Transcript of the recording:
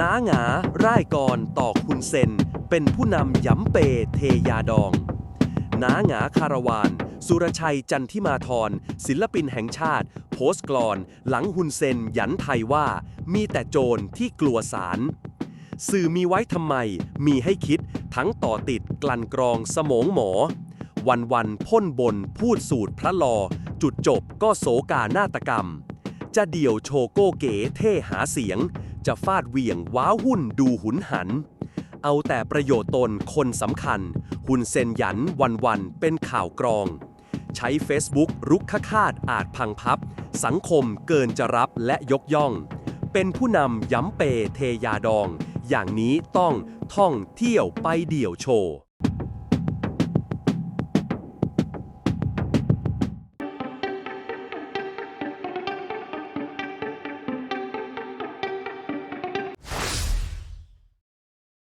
น้าหงาร่ายกรตอกคุณเซน เป็นผู้นำย้ำเปเทยาดอง น้าหงาคาราวาน สุรชัยจันทิมาธรศิลปินแห่งชาติ โพสต์กลอน หลังฮุนเซนยันไทยว่า มีแต่โจรที่กลัวสารสื่อมีไว้ทำไม มีให้คิด ทั้งต่อติดกลั่นกรองสมองหมอ วันวันพ่นบนพูดสูตรพระลอ จุดจบก็โศกานาฏกรรม จะเดี่ยวโชโก้เก๋เท่หาเสียง จะฟาดเหวี่ยง ว้าหุ่นดูหุนหัน เอาแต่ประโยชน์ตนคนสำคัญ หุ่นเซนหยันวันวันเป็นข่าวกรอง ใช้ Facebook รุกขคาดอาจพังพับ สังคมเกินจะรับและยกย่อง เป็นผู้นำย้ำเปเทยาดอง อย่างนี้ต้องท่องเที่ยวไปเดี่ยวโชว์